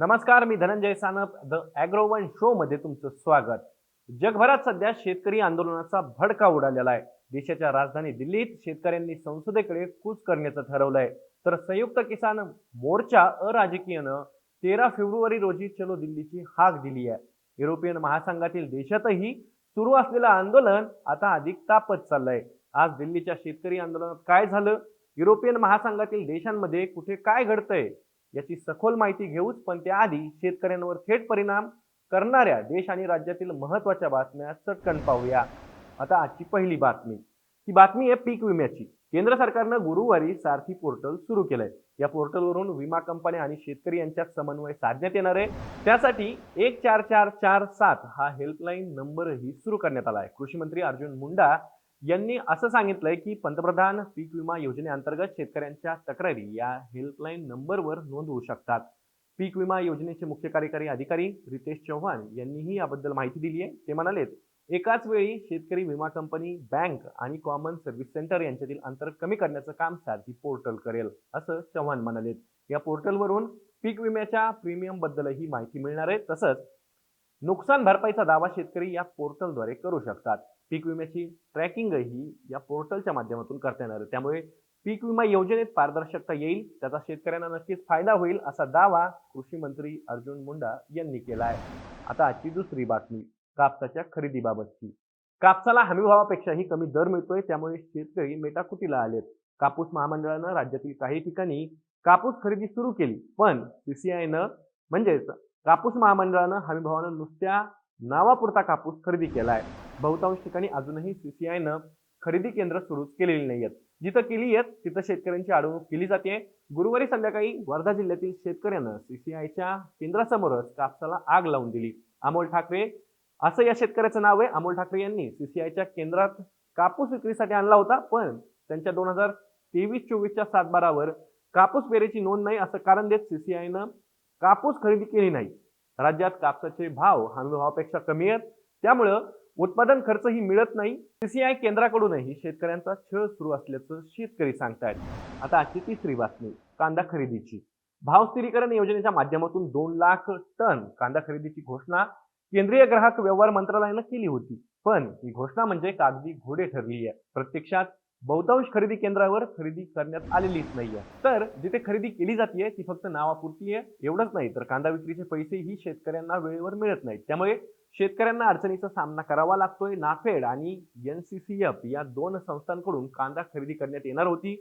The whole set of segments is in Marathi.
नमस्कार मी धनंजय सानप द अॅग्रोवन शो मध्ये तुमचं स्वागत. जगभरात सध्या शेतकरी आंदोलनाचा भडका उडालेला आहे. देशाच्या राजधानी दिल्लीत शेतकऱ्यांनी संसदेकडे कूच करण्याचं ठरवलंय. तर संयुक्त किसान मोर्चा अराजकीयनं तेरा फेब्रुवारी रोजी चलो दिल्लीची हाक दिली आहे. युरोपियन महासंघातील देशातही सुरू असलेलं आंदोलन आता अधिक तापत चाललंय. आज दिल्लीच्या शेतकरी आंदोलनात काय झालं? युरोपियन महासंघातील देशांमध्ये कुठे काय घडतंय? याची सखोल माहिती घेऊच पण त्याआधी शेतकऱ्यांवर थेट परिणाम करणाऱ्या देश आणि राज्यातील महत्त्वाच्या बातम्या चटकन पाहूया. आता आजची पहिली बातमी. ही बातमी आहे पीक विम्याची. केंद्र सरकारनं गुरुवारी सारथी पोर्टल सुरू केलंय. या पोर्टलवरून विमा कंपन्या आणि शेतकरी यांच्यात समन्वय साधण्यात येणार आहे. त्यासाठी एक चार चार चार सात हा हेल्पलाईन नंबरही सुरू करण्यात आला आहे कृषी मंत्री अर्जुन मुंडा यांनी असं सांगितलंय की पंतप्रधान पीक विमा योजनेअंतर्गत शेतकऱ्यांच्या तक्रारी या हेल्पलाईन नंबरवर नोंदवू शकतात. पीक विमा योजनेचे मुख्य कार्यकारी अधिकारी रितेश चव्हाण यांनीही याबद्दल माहिती दिली आहे ते म्हणालेत एकाच वेळी शेतकरी विमा कंपनी बँक आणि कॉमन सर्व्हिस सेंटर यांच्यातील अंतर कमी करण्याचं काम सारथी पोर्टल करेल असं चव्हाण म्हणालेत. या पोर्टलवरून पीक विम्याच्या प्रीमियम बद्दलही माहिती मिळणार आहे. तसंच नुकसान भरपाईचा दावा शेतकरी या पोर्टलद्वारे करू शकतात. पीक विम्याची ट्रॅकिंगही या पोर्टलच्या माध्यमातून करता येणार आहे. त्यामुळे पीक विमा योजनेत पारदर्शकता येईल त्याचा शेतकऱ्यांना नक्कीच फायदा होईल असा दावा कृषी मंत्री अर्जुन मुंडा यांनी केला आहे. आता आजची दुसरी बातमी कापसाच्या खरेदीबाबतची. कापसाला हमीभावापेक्षाही कमी दर मिळतोय त्यामुळे शेतकरी मेटाकुटीला आलेत. कापूस महामंडळानं राज्यातील काही ठिकाणी कापूस खरेदी सुरू केली पण सीसीआयनं म्हणजेच कापूस महामंडळानं हमीभावानं नुसत्या नावापुरता कापूस खरेदी केला आहे. बहुतांश ठिकाणी अजूनही सीसीआयनं खरेदी केंद्र सुरूच केलेली नाही आहेत जिथं केली आहेत तिथं शेतकऱ्यांची अडवणूक केली जाते गुरुवारी संध्याकाळी वर्धा जिल्ह्यातील शेतकऱ्यानं सीसीआयच्या केंद्रासमोरच कापसाला आग लावून दिली. अमोल ठाकरे असं या शेतकऱ्याचं नाव आहे. अमोल ठाकरे यांनी सीसीआयच्या केंद्रात कापूस विक्रीसाठी आणला होता पण त्यांच्या दोन हजार तेवीस चोवीसच्या सातबारावर कापूस पेरेची नोंद नाही असं कारण देत सीसीआयनं कापूस खरेदी केली नाही. राज्यात कापसाचे भाव हमी भावापेक्षा कमी आहेत. त्यामुळं उत्पादन खर्चही मिळत नाही. सीसीआय केंद्राकडूनही शेतकऱ्यांचा छळ सुरू असल्याचं शेतकरी सांगतायत. आता आजची तिसरी बातमी कांदा खरेदीची. भाव स्थिरीकरण योजनेच्या माध्यमातून दोन लाख टन कांदा खरेदीची घोषणा केंद्रीय ग्राहक व्यवहार मंत्रालयानं केली होती. पण ही घोषणा म्हणजे कागदी घोडे ठरली आहे. प्रत्यक्षात बहुतांश खरेदी केंद्रावर खरेदी करण्यात आलेलीच नाहीये. तर जिथे खरेदी केली जाते ती फक्त नावापुरती आहे. एवढंच नाही तर कांदा विक्रीचे पैसेही शेतकऱ्यांना वेळेवर मिळत नाहीत. त्यामुळे शेतकऱ्यांना अडचणीचा सामना करावा लागतोय. नाफेड आणि एनसीसीएफ या दोन संस्थांकडून कांदा खरेदी करण्यात येणार होती.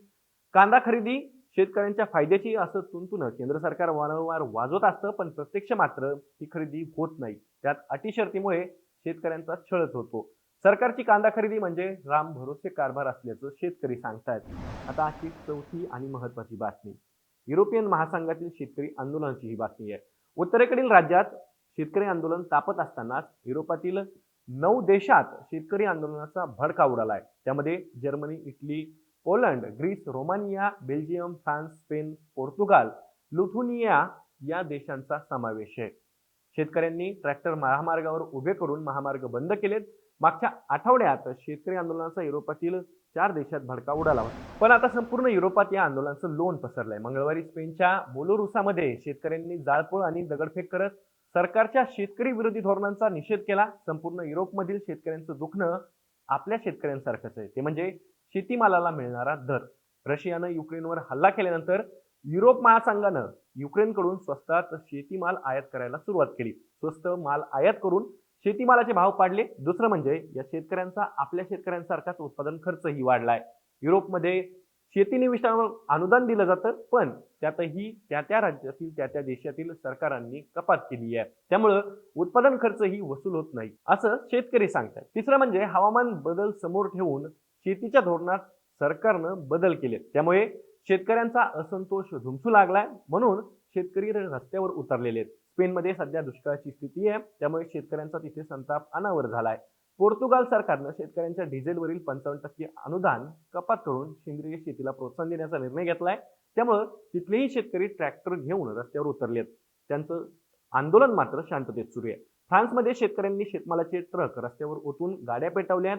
कांदा खरेदी शेतकऱ्यांच्या फायद्याची असं तुंतुन केंद्र सरकार वारंवार वाजवत असतं पण प्रत्यक्ष मात्र ही खरेदी होत नाही. त्यात अटी शर्तीमुळे शेतकऱ्यांचा छळच होतो. सरकारची कांदा खरेदी म्हणजे राम भरोसे कारभार असल्याचं शेतकरी सांगतायत. आता अशी चौथी आणि महत्वाची बातमी. युरोपियन महासंघातील शेतकरी आंदोलनाची ही बातमी आहे. उत्तरेकडील राज्यात शेतकरी आंदोलन तापत असतानाच युरोपातील नऊ देशात शेतकरी आंदोलनाचा भडका उडालाय. त्यामध्ये Germany Italy Poland Greece Romania Belgium France Spain Portugal Lithuania या देशांचा समावेश आहे. शेतकऱ्यांनी ट्रॅक्टर महामार्गावर उभे करून महामार्ग बंद केलेत. मागच्या आठवड्यात शेतकरी आंदोलनाचा युरोपातील चार देशात भडका उडाला होता. पण आता संपूर्ण युरोपात या आंदोलनाचं लोन पसरलंय. मंगळवारी स्पेनच्या बोलोरुसामध्ये शेतकऱ्यांनी जाळपोळ आणि दगडफेक करत सरकारच्या शेतकरी विरोधी धोरणांचा निषेध केला. संपूर्ण युरोपमधील शेतकऱ्यांचं दुखणं आपल्या शेतकऱ्यांसारखंच आहे. ते म्हणजे शेतीमालाला मिळणारा दर. रशियानं युक्रेनवर हल्ला केल्यानंतर युरोप महासंघानं युक्रेनकडून स्वस्तात शेतीमाल आयात करायला सुरुवात केली. स्वस्त माल आयात करून शेतीमालाचे भाव पाडले. दुसरं म्हणजे या शेतकऱ्यांचा आपल्या शेतकऱ्यांसारखाच उत्पादन खर्चही वाढलाय. युरोपमध्ये शेती निविष्ठांवर अनुदान दिलं जातं पण त्यातही त्या त्या राज्यातील त्या त्या देशातील सरकारांनी कपात केली आहे. त्यामुळं उत्पादन खर्चही वसूल होत नाही असं शेतकरी सांगतात. तिसरं म्हणजे हवामान बदल समोर ठेवून शेतीच्या धोरणात सरकारनं बदल केले त्यामुळे शेतकऱ्यांचा असंतोष धुमसू लागलाय म्हणून शेतकरी रस्त्यावर उतरलेले आहेत. स्पेनमध्ये सध्या दुष्काळाची स्थिती आहे त्यामुळे शेतकऱ्यांचा तिथे संताप अनावर झालाय. पोर्तुगाल सरकारनं शेतकऱ्यांच्या डिझेलवरील पंचावन्न टक्के अनुदान कपात करून सेंद्रिय शेतीला प्रोत्साहन देण्याचा निर्णय घेतलाय. त्यामुळं तिथलेही शेतकरी ट्रॅक्टर घेऊन रस्त्यावर उतरलेत. त्यांचं आंदोलन मात्र शांततेत सुरू आहे. फ्रान्समध्ये शेतकऱ्यांनी शेतमालाचे ट्रक रस्त्यावर ओतून गाड्या पेटवल्यात.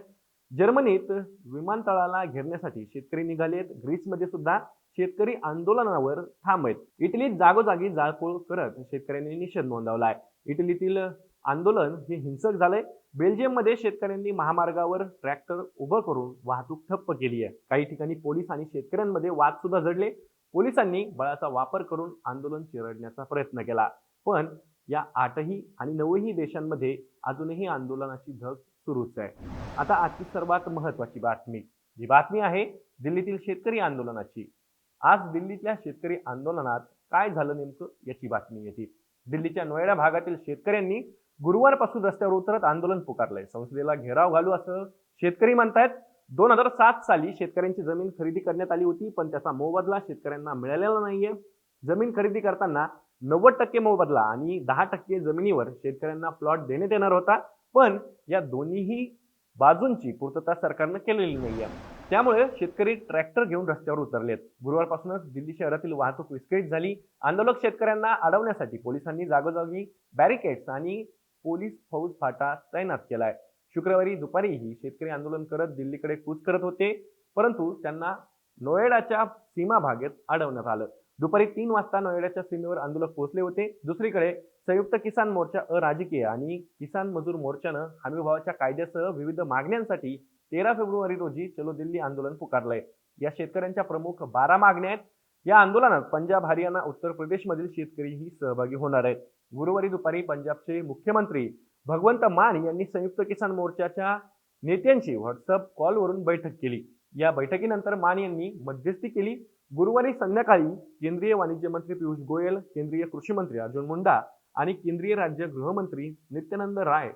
जर्मनीत विमानतळाला घेरण्यासाठी शेतकरी निघालेत. ग्रीसमध्ये सुद्धा शेतकरी आंदोलनावर थांब आहेत. इटलीत जागोजागी जाळपोळ करत शेतकऱ्यांनी निषेध नोंदवलाय. इटलीतील आंदोलन हे हिंसक झालंय. बेल्जियममध्ये शेतकऱ्यांनी महामार्गावर ट्रॅक्टर उभं करून वाहतूक ठप्प केली आहे. काही ठिकाणी पोलीस आणि शेतकऱ्यांमध्ये वाद सुद्धा झडले. पोलिसांनी बळाचा वापर करून आंदोलन चिरडण्याचा प्रयत्न केला. पण या आठही आणि नऊही देशांमध्ये अजूनही आंदोलनाची धग सुरूच आहे. आता आजची सर्वात महत्वाची बातमी. जी बातमी आहे दिल्लीतील शेतकरी आंदोलनाची. आज दिल्लीतल्या शेतकरी आंदोलनात काय झालं नेमकं याची बातमी येते. दिल्लीच्या नोएडा भागातील शेतकऱ्यांनी गुरुवारपासून रस्त्यावर उतरत आंदोलन पुकारलंय. संसदेला घेराव घालू असं शेतकरी म्हणतायत. दोन हजार सात साली शेतकऱ्यांची जमीन खरेदी करण्यात आली होती पण त्याचा मोबदला शेतकऱ्यांना मिळालेला नाहीये. जमीन खरेदी करताना नव्वद टक्के मोबदला आणि दहा टक्के जमिनीवर शेतकऱ्यांना प्लॉट देण्यात येणार होता. पण या दोन्हीही बाजूंची पूर्तता सरकारनं केलेली नाहीये. त्यामुळे शेतकरी ट्रॅक्टर घेऊन रस्त्यावर उतरलेत. गुरुवारपासूनच दिल्ली शहरातील वाहतूक विस्कळीत झाली. आंदोलक शेतकऱ्यांना अडवण्यासाठी पोलिसांनी जागोजागी बॅरिकेड्स आणि पोलीस फौज फाटा तैनात केलाय. शुक्रवारी दुपारीही शेतकरी आंदोलन करत दिल्लीकडे कूच करत होते परंतु त्यांना नोएडाच्या सीमा भागेत अडवण्यात आलं. दुपारी तीन वाजता नोएडाच्या सीमेवर आंदोलक पोहोचले होते. दुसरीकडे संयुक्त किसान मोर्चा अराजकीय आणि किसान मजूर मोर्चानं हमीभावाच्या कायद्यासह विविध मागण्यांसाठी तेरा फेब्रुवारी रोजी चलो दिल्ली आंदोलन पुकारलंय. या शेतकऱ्यांच्या प्रमुख बारा मागण्या आहेत. या आंदोलनात पंजाब हरियाणा उत्तर प्रदेशमधील शेतकरीही सहभागी होणार आहेत. गुरुवारी दुपारी पंजाबचे मुख्यमंत्री भगवंत मान यांनी संयुक्त किसान मोर्चाच्या नेत्यांची व्हॉट्सअप कॉलवरून बैठक केली. या बैठकीनंतर मान यांनी मध्यस्थी केली. गुरुवारी संध्याकाळी केंद्रीय वाणिज्य मंत्री पियुष गोयल केंद्रीय कृषी मंत्री अर्जुन मुंडा आणि केंद्रीय राज्य गृहमंत्री नित्यानंद राय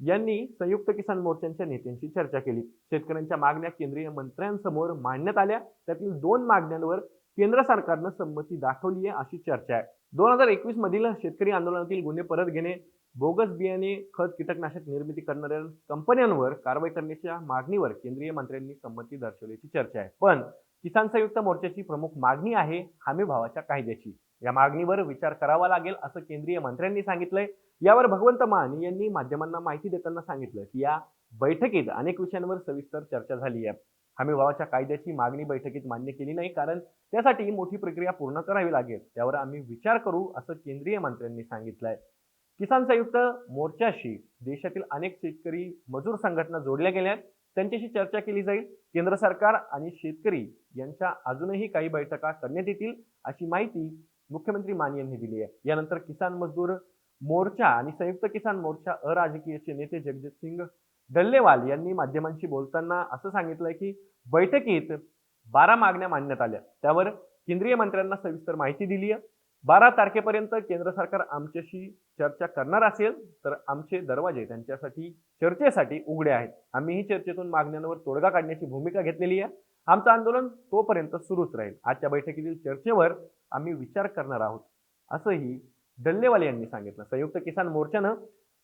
यांनी संयुक्त किसान मोर्चांच्या नेत्यांशी चर्चा केली. शेतकऱ्यांच्या मागण्या केंद्रीय मंत्र्यांसमोर मांडण्यात आल्या. त्यातील दोन मागण्यांवर केंद्र सरकारनं संमती दाखवली आहे अशी चर्चा आहे. दोन हजार एकवीस मधील शेतकरी आंदोलनातील गुन्हे परत घेणे बोगस बियाणे खत कीटकनाशक निर्मिती करणाऱ्या कंपन्यांवर कारवाई करण्याच्या मागणीवर केंद्रीय मंत्र्यांनी संमती दर्शवल्याची चर्चा आहे. पण किसान संयुक्त मोर्चाची प्रमुख मागणी आहे हमी भावाच्या कायद्याची. या मागणीवर विचार करावा लागेल असं केंद्रीय मंत्र्यांनी सांगितलंय. यावर भगवंत मान यांनी माध्यमांना माहिती देताना सांगितलं की या बैठकीत अनेक विषयांवर सविस्तर चर्चा झाली आहे. हमी भावाच्या कायद्याची मागणी बैठकीत मान्य केली नाही. कारण त्यासाठी मोठी प्रक्रिया पूर्ण करावी लागेल. त्यावर आम्ही विचार करू असं केंद्रीय मंत्र्यांनी सांगितलंय. किसान संयुक्त मोर्चाशी देशातील अनेक शेतकरी मजूर संघटना जोडल्या गेल्या आहेत. त्यांच्याशी चर्चा केली जाईल. केंद्र सरकार आणि शेतकरी यांच्या अजूनही काही बैठका करण्यात येतील अशी माहिती मुख्यमंत्री मान यांनी दिली आहे. यानंतर किसान मजदूर मोर्चा आणि संयुक्त किसान मोर्चा अराजकीयचे नेते जगजित सिंग डल्लेवाल यांनी माध्यमांशी बोलताना असं सांगितलंय की बैठकीत बारा मागण्या मांडण्यात आल्या. त्यावर केंद्रीय मंत्र्यांना सविस्तर माहिती दिली आहे बारा तारखेपर्यंत केंद्र सरकार आमच्याशी चर्चा करणार असेल तर आमचे दरवाजे त्यांच्यासाठी चर्चेसाठी उघडे आहेत. आम्हीही चर्चेतून मागण्यांवर तोडगा काढण्याची भूमिका घेतलेली आहे. आमचं आंदोलन तोपर्यंत सुरूच राहील. आजच्या बैठकीतील चर्चेवर आम्ही विचार करणार आहोत. असंही डल्लेवाले यांनी सांगितलं. संयुक्त किसान मोर्चानं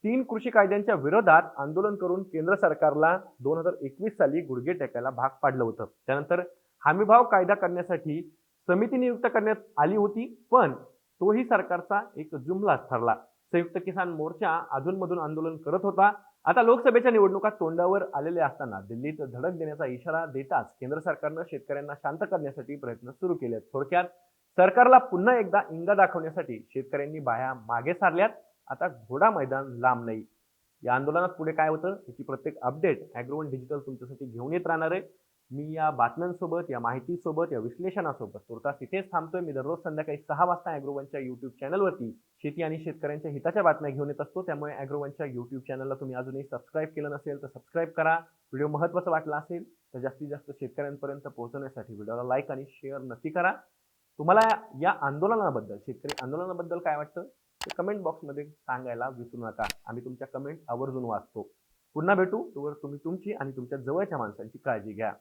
तीन कृषी कायद्यांच्या विरोधात आंदोलन करून केंद्र सरकारला दोन हजार एकवीस साली गुडघे टेकायला भाग पाडलं होतं. त्यानंतर हमीभाव कायदा करण्यासाठी समिती नियुक्त करण्यात आली होती पण तोही सरकारचा एक जुमलाच ठरला. संयुक्त किसान मोर्चा अधूनमधून आंदोलन करत होता. आता लोकसभेच्या निवडणुका तोंडावर आलेल्या असताना दिल्लीत धडक देण्याचा इशारा देताच केंद्र सरकारनं शेतकऱ्यांना शांत करण्यासाठी प्रयत्न सुरू केले थोडक्यात सरकारला पुन्हा एकदा इंगा दाखवण्यासाठी शेतकऱ्यांनी बाया मागे सारल्यात. आता घोडा मैदान लांब नाही. या आंदोलनात पुढे काय होतं? याची प्रत्येक अपडेट अॅग्रोवन डिजिटल तुमच्यासाठी घेऊन येत राहणार आहे. मी या बातम्यांसोबत या माहितीसोबत या विश्लेषणासोबत तुर्तास इथेच थांबतोय. मी दररोज संध्याकाळी सहा वाजता अॅग्रोवनच्या युट्यूब चॅनलवरती शेती आणि शेतकऱ्यांच्या हिताच्या बातम्या घेऊन येत असतो. त्यामुळे अॅग्रोवनच्या युट्यूब चॅनलला तुम्ही अजूनही सबस्क्राईब केलं नसेल तर सबस्क्राईब करा. व्हिडिओ महत्त्वाचा वाटला असेल तर जास्तीत जास्त शेतकऱ्यांपर्यंत पोहोचवण्यासाठी व्हिडिओला लाईक आणि शेअर नक्की करा. तुम्हाला या आंदोलनाबद्दल शेतकरी आंदोलनाबद्दल काय वाटतं? ते कमेंट बॉक्समध्ये सांगायला विसरू नका. आम्ही तुमच्या कमेंट आवर्जून वाचतो. पुन्हा भेटू. तोवर तुम्ही तुमची आणि तुमच्या जवळच्या माणसांची काळजी घ्या.